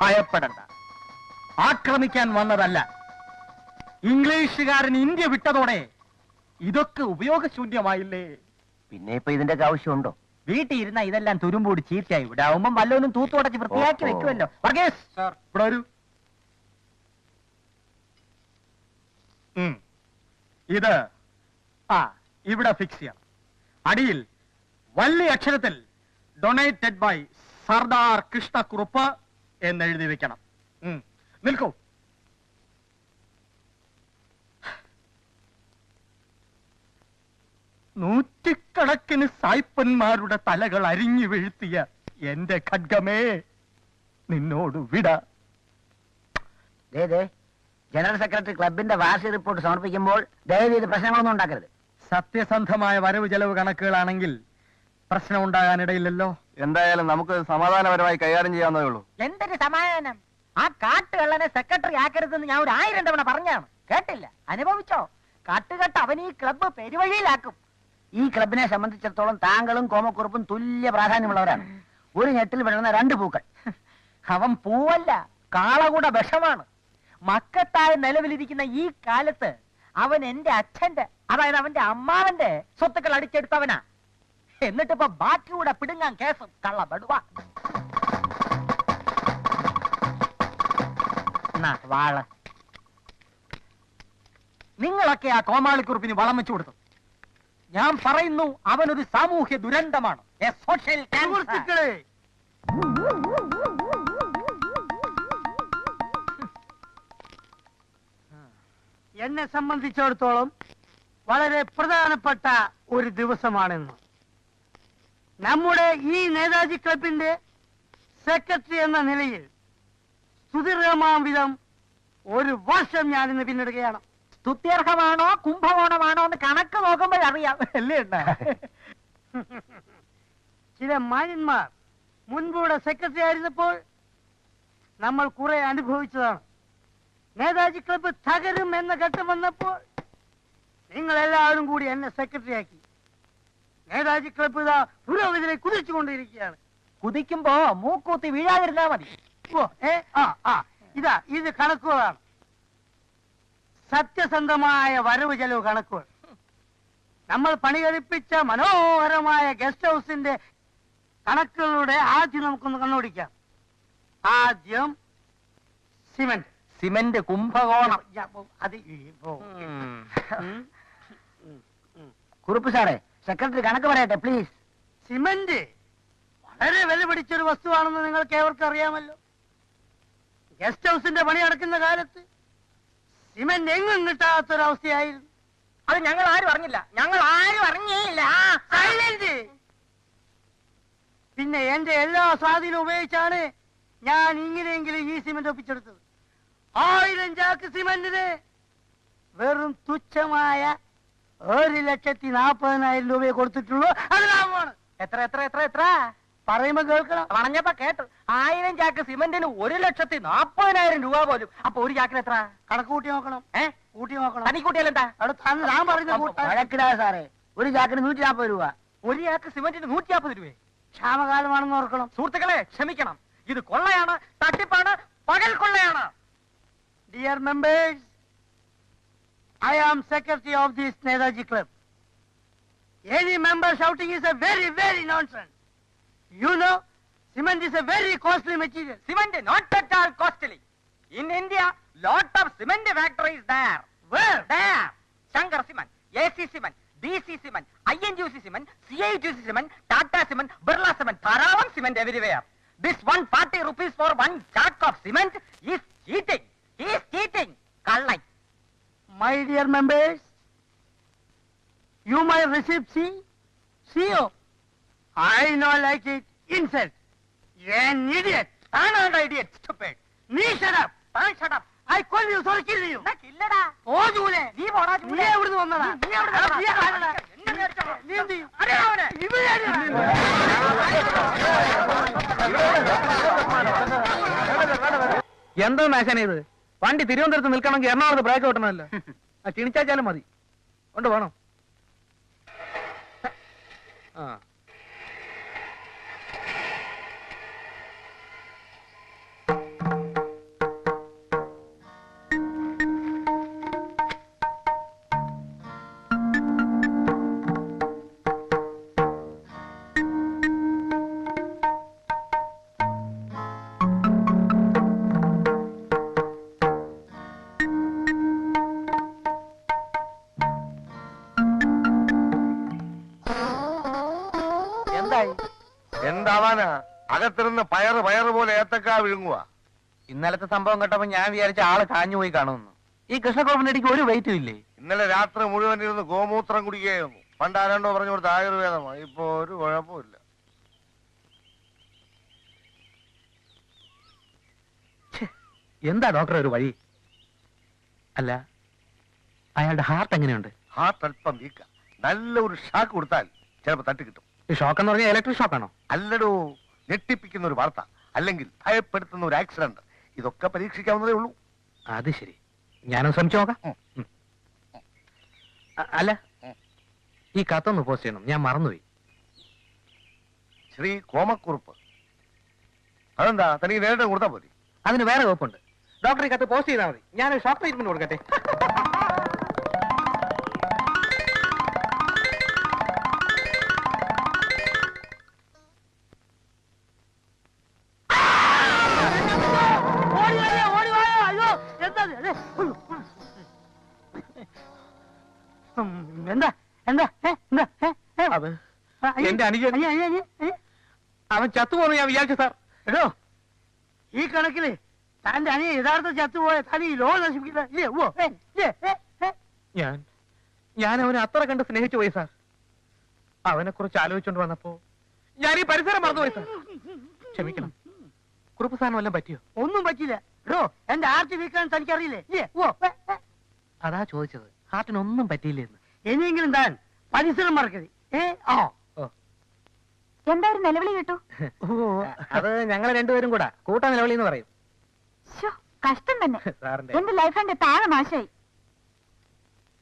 ഭയപ്പെടണ്ട. ആക്രമിക്കാൻ വന്നതല്ല. ഇംഗ്ലീഷുകാരൻ ഇന്ത്യ വിട്ടതോടെ ഇതൊക്കെ ഉപയോഗശൂന്യമായില്ലേ? പിന്നെ ഇപ്പൊ ഇതിന്റെ ആവശ്യമുണ്ടോ? വീട്ടിൽ ഇരുന്ന ഇതെല്ലാം തുരുമ്പൂടി ചീത്തയായി ഇവിടെ ആവുമ്പം തൂത്തു തൂത്തുടച്ച് വൃത്തിയാക്കി വെക്കുമല്ലോ. വർഗീസ്! ഇവിടെ വരൂ. ഉം. ഇത് ആ ഇവിടെ ഫിക്സ് ചെയ്യാം. അടിയിൽ വലിയ അക്ഷരത്തിൽ ഡൊണേറ്റഡ് ബൈ സർദാർ കൃഷ്ണക്കുറുപ്പ് എന്ന് എഴുതി വെക്കണം. നിൽക്കൂ. നൂറ്റിക്കണക്കിന് സായ്പന്മാരുടെ തലകൾ അരിഞ്ഞു വീഴ്ത്തിയ എന്റെ ഖഡ്ഗമേ നിന്നോട് വിട. ജനറൽ സെക്രട്ടറി ക്ലബിന്റെ വാർഷിക റിപ്പോർട്ട് സമർപ്പിക്കുമ്പോൾ ദയവ് ചെയ്ത് പ്രശ്നങ്ങളൊന്നും ഉണ്ടാക്കരുത്. സത്യസന്ധമായ വരവ് ചെലവ് കണക്കുകളാണെങ്കിൽ പ്രശ്നം ഉണ്ടാകാനിടയില്ലല്ലോ എന്തായാലും നമുക്ക് സമാധാനപരമായി കൈകാര്യം ചെയ്യാവുന്നതേ ഉള്ളൂ. എന്തൊരു സമാധാനം? ആ കാട്ടുകള്ളനെ സെക്രട്ടറി ആക്കരുതെന്ന് ഞാൻ ഒരു ആയിരം തവണ പറഞ്ഞാണ്. കേട്ടില്ല? അനുഭവിച്ചോ? കാട്ടുകെട്ട് അവൻ ഈ ക്ലബ്ബ് പെരുവഴിയിലാക്കും. ഈ ക്ലബിനെ സംബന്ധിച്ചിടത്തോളം താങ്കളും കോമക്കുറുപ്പും തുല്യ പ്രാധാന്യമുള്ളവരാണ്. ഒരു ഞെട്ടിൽ വിളന്ന രണ്ട് പൂക്കൾ. അവൻ പൂവല്ല കാളകൂട വിഷമാണ്. മക്കത്തായ നിലവിലിരിക്കുന്ന ഈ കാലത്ത് അവൻ എന്റെ അച്ഛന്റെ അതായത് അവന്റെ അമ്മാവന്റെ സ്വത്തുക്കൾ അടിച്ചെടുത്തവനാ. എന്നിട്ടിപ്പോ ബാക്കിയൂടെ പിടുങ്ങാൻ കേസ് കള്ള ബടുവ എന്നാ, വാൾ. നിങ്ങളൊക്കെ ആ കോമാളിക്കുറിപ്പിന് വളം വെച്ചു കൊടുത്തു. ഞാൻ പറയുന്നു അവനൊരു സാമൂഹ്യ ദുരന്തമാണ്. സോഷ്യൽ. എന്നെ സംബന്ധിച്ചിടത്തോളം വളരെ പ്രധാനപ്പെട്ട ഒരു ദിവസമാണെന്ന്. നമ്മുടെ ഈ നേതാജി ക്ലബിന്റെ സെക്രട്ടറി എന്ന നിലയിൽ സുദീർഘമാം വിധം ഒരു വർഷം ഞാൻ ഇന്ന് പിന്നിടുകയാണ്. സ്തുത്യർഹമാണോ കുംഭകോണമാണോ എന്ന് കണക്ക് നോക്കുമ്പോഴറിയാം അല്ലേ? ചില മാന്യന്മാർ മുൻപൂടെ സെക്രട്ടറി ആയിരുന്നപ്പോൾ നമ്മൾ കുറെ അനുഭവിച്ചതാണ്. നേതാജി ക്ലബ്ബ് തകരും എന്ന ഘട്ടം വന്നപ്പോൾ നിങ്ങൾ എല്ലാവരും കൂടി എന്നെ സെക്രട്ടറി ആക്കി. നേതാജി ക്ലബ്ബ് ഇതാ പുരോഗതിയിലെ കുതിച്ചുകൊണ്ടിരിക്കുകയാണ്. കുതിക്കുമ്പോ മൂക്കൂത്തി വീഴാതിരുന്നാ മതി. ഓ ഏ ആ ആ ഇതാ ഇത് കണക്കുകളാണ്. സത്യസന്ധമായ വരവ് ചെലവ് കണക്കുകൾ. നമ്മൾ പണി കഴിപ്പിച്ച മനോഹരമായ ഗസ്റ്റ് ഹൗസിന്റെ കണക്കുകളുടെ ആദ്യം നമുക്കൊന്ന് കണ്ണോടിക്കാം. ആദ്യം സിമെന്റ്. സിമെന്റ് കുംഭകോണം. അത്. കുറുപ്പ് സാറേ സെക്രട്ടറി കണക്ക് പറയട്ടെ പ്ലീസ് സിമന്റ് വളരെ വില പിടിച്ചൊരു വസ്തുവാണെന്ന് നിങ്ങൾക്ക് ഏവർക്കും അറിയാമല്ലോ. ഗസ്റ്റ് ഹൗസിന്റെ പണി നടക്കുന്ന കാലത്ത് സിമന്റ് എങ്ങും കിട്ടാത്തൊരവസ്ഥയായിരുന്നു. അത് ഞങ്ങൾ ആരും അറിഞ്ഞില്ല. ഞങ്ങൾ ആരും അറിഞ്ഞേയില്ല. സൈലന്റ് പിന്നെ എന്റെ എല്ലാ സ്വാധീനവും ഉപയോഗിച്ചാണ് ഞാൻ ഇങ്ങനെയെങ്കിലും ഈ സിമന്റ് ഒപ്പിച്ചെടുത്തത്. ആയിരം ചാക്ക് സിമന്റിന് വെറും തുച്ഛമായ ഒരു ലക്ഷത്തി നാപ്പതിനായിരം രൂപയെ കൊടുത്തിട്ടുള്ളൂ. അത് ലാഭമാണ്. എത്ര എത്ര എത്ര എത്ര? പറയുമ്പോ കേൾക്കണം. പറഞ്ഞപ്പോ കേട്ടു. ആയിരം ചാക്ക് സിമന്റിന് ഒരു ലക്ഷത്തി നാപ്പതിനായിരം രൂപ പോലും. അപ്പൊ ഒരു ചാക്കിന് എത്ര? കണക്ക് കൂട്ടി നോക്കണം. ഏ? കൂട്ടി നോക്കണം. അവിടെ പറഞ്ഞ കൂട്ടാൻ. വഴക്കിടാതെ സാറേ. ഒരു ചാക്കിന് നൂറ്റി നാൽപ്പത് രൂപ. ഒരു ചാക്ക് സിമന്റിന് നൂറ്റി നാപ്പത് രൂപയെ. ക്ഷാമകാലമാണെന്ന് ഓർക്കണം. സുഹൃത്തുക്കളെ ക്ഷമിക്കണം. ഇത് കൊള്ളയാണ് തട്ടിപ്പാണ് പകൽ കൊള്ളയാണ്. Dear members, I am secretary of this Netaji Club. Any member shouting is a very, very nonsense. You know, cement is a very costly material. Cement not at all costly. In India, lot of cement factories there. Where? There. Shankar Cement, AC Cement, DC Cement, INGC Cement, CIGC Cement, Tata Cement, Birla Cement, Tharavan cement everywhere. This 140 rupees for one sack of cement is cheating. He is cheating. കള്ളൻ. my dear members, you might receive C, CO. I know like it, insult. You're an idiot, an idiot, stupid. Me shut up, I shut up. I call you, so I kill you. நான் இல்லடா. போது உனே. நீ போடா ஜூலே. நீ எவ்வளவு வந்தடா? நீ எவ்வளவு வந்தடா? நீ வரல. என்ன கேட்டா? நீ வந்து அரே அவனே. இவன் யாரு? எந்த மேசன் இது? വണ്ടി തിരുവനന്തപുരത്ത് നിൽക്കണമെങ്കിൽ എറണാകുളത്ത് ബ്രേക്ക് കിട്ടണമല്ലോ ആ ക്ഷണിച്ചാച്ചാലും മതി. കൊണ്ട് വേണം ആ. അകത്തിരുന്ന് പയറ് പയറ് പോലെ ഏത്തക്കാ വിഴുങ്ങുക ഇന്നലത്തെ സംഭവം കേട്ടപ്പോ ഞാൻ വിചാരിച്ച ആൾ കാഞ്ഞു പോയി കാണുമെന്ന്. ഈ കൃഷ്ണക്കുഴപ്പിന്റെ ഇടയ്ക്ക് ഒരു വെയിറ്റും ഇല്ലേ? ഇന്നലെ രാത്രി മുഴുവൻ ഇരുന്ന് ഗോമൂത്രം കുടിക്കുകയായിരുന്നു. പണ്ട് ആരാണ്ടോ പറഞ്ഞു കൊടുത്ത ആയുർവേദമാണ് ഇപ്പൊ ഒരു കുഴപ്പമില്ല എന്താ ഡോക്ടർ ഒരു വഴി? അല്ല അയാളുടെ ഹാർട്ട് എങ്ങനെയുണ്ട്? ഹാർട്ട് അല്പം വീക്ക. നല്ല ഒരു ഷാക്ക് കൊടുത്താൽ ചിലപ്പോ തട്ടി കിട്ടും ഈ ഷോക്ക് എന്ന് പറഞ്ഞാൽ ഇലക്ട്രിക് ഷോക്കാണോ അല്ലടോ ഞെട്ടിപ്പിക്കുന്ന ഒരു വാർത്ത അല്ലെങ്കിൽ ഭയപ്പെടുത്തുന്ന ഒരു ആക്സിഡന്റ് ഇതൊക്കെ പരീക്ഷിക്കാവുന്നതേ ഉള്ളൂ. അത് ശരി. ഞാനൊന്ന് ശ്രമിച്ചു നോക്കാം. അല്ല. ഈ കത്തൊന്ന് പോസ്റ്റ് ചെയ്യണം. ഞാൻ മറന്നുപോയി. ശ്രീ കോമക്കുറുപ്പ്. അതെന്താ? തനിക്ക് നേരിട്ട് കൊടുത്താൽ പോരെ? അതിന് വേറെ വകുപ്പുണ്ട്. ഡോക്ടറെ കത്ത് പോസ്റ്റ് ചെയ്താൽ മതി. ഞാനൊരു ഷോർട്ട് ട്രീറ്റ്മെന്റ് കൊടുക്കട്ടെ. എന്റെ അനുജൻ. അവൻ ചത്തുപോന്ന് ഞാൻ വിചാരിച്ചു സാർ. എടോ ഈ കണക്കിൽ തന്റെ അനിയ യഥാർത്ഥ ചത്തുപോയ തനി ലോ നശിപ്പിക്കില്ല. ഇല്ലേ ഓ ഏ, ഇല്ലേ, ഏ, ഏ. ഞാൻ ഞാൻ അവനെ അത്ര കണ്ട് സ്നേഹിച്ചു പോയി സാർ. അവനെ കുറിച്ച് ആലോചിച്ചോണ്ട് വന്നപ്പോ ഞാൻ ഈ പരിസരം മറന്നുപോയി സാർ. ക്ഷമിക്കണം. കുറുപ്പ് സാധനം വല്ലതും പറ്റിയോ? ഒന്നും പറ്റില്ല എടോ എന്റെ ആർച്ച് വീക്കാൻ തനിക്കറിയില്ലേ. അതാ ചോദിച്ചത്. ഹാർട്ടിനൊന്നും പറ്റിയില്ലെന്ന് ഇനിയെങ്കിലും താൻ പരിസരം മറക്കരുത്. ഏ ആ. എന്തായാലും നിലവിളി കേട്ടു. അത് ഞങ്ങൾ രണ്ടുപേരും കൂടാ. കൂട്ടാ നിലവിളി എന്ന് പറയും കഷ്ടം തന്നെ. എന്റെ ലൈഫ് ആൻഡ് താഴെ നാശായി.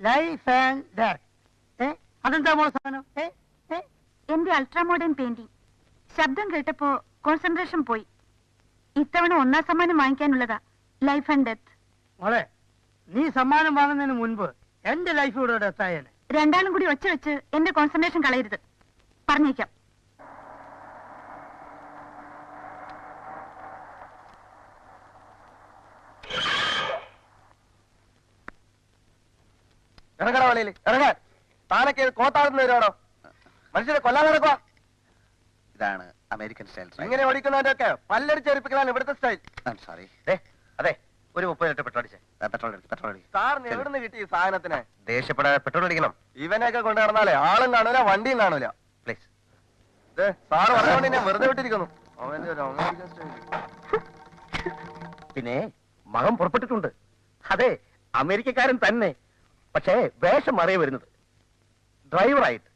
ലൈഫ് ആൻഡ് അതെന്താ സാധനം? എന്റെ അൾട്രാമോഡേൺ പെയിന്റിംഗ് ശബ്ദം കേട്ടപ്പോ കോൺസെൻട്രേഷൻ പോയി. ഇത്തവണ ഒന്നാം സമ്മാനം വാങ്ങിക്കാനുള്ളതാ. ലൈഫ് ആൻഡ് ഡെത്ത് മോളെ നീ സമ്മാനം വാങ്ങുന്നതിന് മുൻപ് എന്റെ ലൈഫ് ഇവിടെ ഡെത്തായേനെ രണ്ടാളും കൂടി ഒച്ച വെച്ച് എന്റെ കോൺസെൻട്രേഷൻ കളയരുത്. പറഞ്ഞേക്കാം. ഇറങ്ങണ വലയിൽ ഇറങ്ങാൻ താനൊക്കെ കോത്താടുന്ന വരുവാണോ മനുഷ്യരെ കൊല്ലാൻ നടക്കുക ഇതാണ് അമേരിക്കൻ സ്റ്റൈൽ ഇങ്ങനെ ഓടിക്കുന്നതിന്റെ ഒക്കെ പല്ലടിച്ചേരിപ്പിക്കലാണ് ഇവിടുത്തെ സ്റ്റൈൽ സോറി അതെ ഒരു മുപ്പത് ലിറ്റർ പെട്രോൾ അടിച്ചേ. പെട്രോൾ പെട്രോൾ സാറിന് എവിടുന്ന് കിട്ടി ഈ സാധനത്തിന്? ദേഷ്യപ്പെടാതെ പെട്രോൾ അടിക്കണം. ഇവനെയൊക്കെ കൊണ്ടു നടന്നാലേ ആളും കാണൂല വണ്ടിയും കാണൂല. പ്ലീസ് സാറ് പറഞ്ഞുകൊണ്ട് ഞാൻ വെറുതെ വിട്ടിരിക്കുന്നു. പിന്നെ മകൻ പുറപ്പെട്ടിട്ടുണ്ട്. അതെ അമേരിക്കക്കാരൻ തന്നെ. പക്ഷേ വേഷം മാറിയ വരുന്നത്. ഡ്രൈവറായിട്ട്.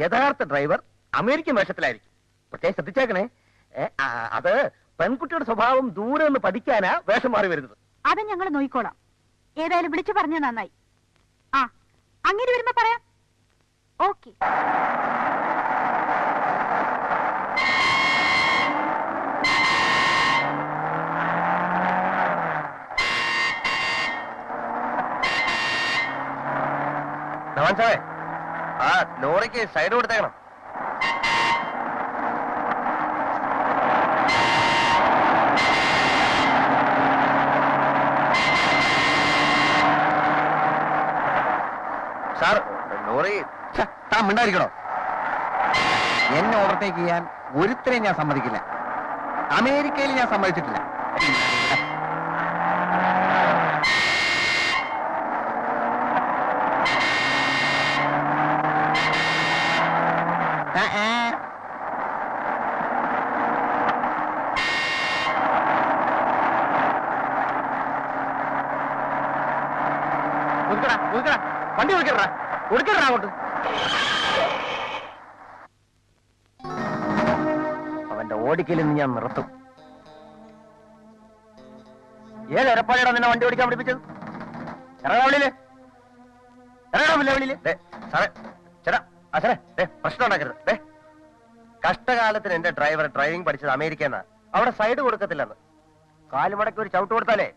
യഥാർത്ഥ ഡ്രൈവർ അമേരിക്കൻ വേഷത്തിലായിരിക്കും. പക്ഷേ ശ്രദ്ധിച്ചേക്കണേ. അത് പെൺകുട്ടിയുടെ സ്വഭാവം ദൂരെ നിന്ന് പഠിക്കാനാ വേഷം മാറി വരുന്നത്. അത് ഞങ്ങൾ നോയിക്കോളാം ഏതായാലും വിളിച്ചു പറഞ്ഞ നന്നായി. ആ അങ്ങനെ വരുമ്പോ പറയാം. ഓക്കെ. മനസ്സിലാവേ ആ ലോറിക്ക് സൈഡ് കൊടുത്തേക്കണം. സാർ ലോറി താൻ മിണ്ടായിരിക്കണോ എന്നെ ഓവർടേക്ക് ചെയ്യാൻ ഒരുത്തരെയും ഞാൻ സമ്മതിക്കില്ല. അമേരിക്കയിൽ ഞാൻ സമ്മതിച്ചിട്ടില്ല ആ, ആ. ഒതുക്കടാ ഒതുക്കടാ വണ്ടി ഒതുക്കടാ ഒതുക്കടാ അങ്ങോട്ട്. അവന്റെ ഓടിക്കലിൽ ഞാൻ നിർത്തും. ഏത് എരപ്പാടിയാണ് നിന്നെ വണ്ടി ഓടിക്കാൻ പഠിപ്പിച്ചത്? എറണാകുളിൽ എറണാകുളിൽ സാറേ ചേട്ടാ ആ സാറേ പ്രശ്നം ഉണ്ടാക്കരുത്. ദേ കഷ്ടകാലത്തിന് എന്റെ ഡ്രൈവർ ഡ്രൈവിംഗ് പഠിച്ചത് അമേരിക്കന്നാ. അവിടെ സൈഡ് കൊടുക്കത്തില്ലെന്ന്. കാലുമടക്കി ഒരു ചവിട്ട് കൊടുത്താലേ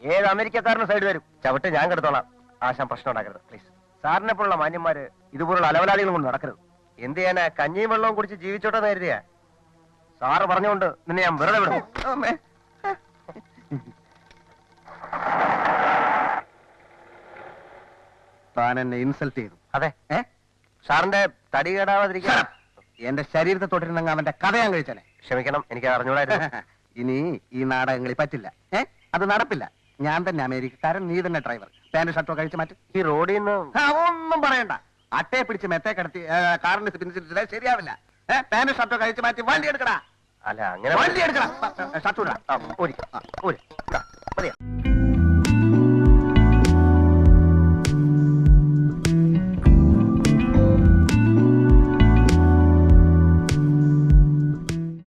ഏത് അമേരിക്കക്കാരനും സൈഡ് വരും. ചവിട്ട് ഞാൻ കെടുത്തോളാം. ആശാൻ പ്രശ്നം ഉണ്ടാക്കരുത് പ്ലീസ് സാറിനെ പോലുള്ള മാന്യന്മാര് ഇതുപോലുള്ള അലവലാളികളും കൊണ്ട് നടക്കരുത്. എന്ത് ചെയ്യാനാ? കഞ്ഞിയും വെള്ളവും കുടിച്ച് ജീവിച്ചോട്ടെ കരുതിയാ? സാറ് പറഞ്ഞുകൊണ്ട് നിന്നെ ഞാൻ വെറുതെ വിടും താൻ എന്നെ ഇൻസൾട്ട് ചെയ്തു. അതെ. ഏ? സാറിന്റെ തടി കേടാവാതിരിക്കാൻ എന്റെ ശരീരത്തെ തൊട്ടിരുന്നെങ്കിൽ അവന്റെ കഥ ഞാൻ കഴിച്ചാലേ ക്ഷമിക്കണം എനിക്ക് അറിഞ്ഞൂടായിരുന്നു. ഇനി ഈ നാടകങ്ങളിൽ പറ്റില്ല. ഏ? അത് നടപ്പില്ല. ഞാൻ തന്നെ അമേരിക്കക്കാരൻ നീ തന്നെ ഡ്രൈവർ പാന്റ് ഷർട്ടോ കഴിച്ച് മാറ്റി. ഈ റോഡിൽ നിന്ന് ഒന്നും പറയണ്ട. അട്ടയെ പിടിച്ച് മെത്തേ കിടത്തി കാറിന് പിന്നിച്ചിട്ട് ശരിയാവില്ല. പാന്റ് ഷർട്ടോ കഴിച്ച് മാറ്റി വണ്ടി എടുക്കടാ. അല്ല അങ്ങനെ വണ്ടി എടുക്കടാ. ഷർട്ട് ഒരു ഒരു.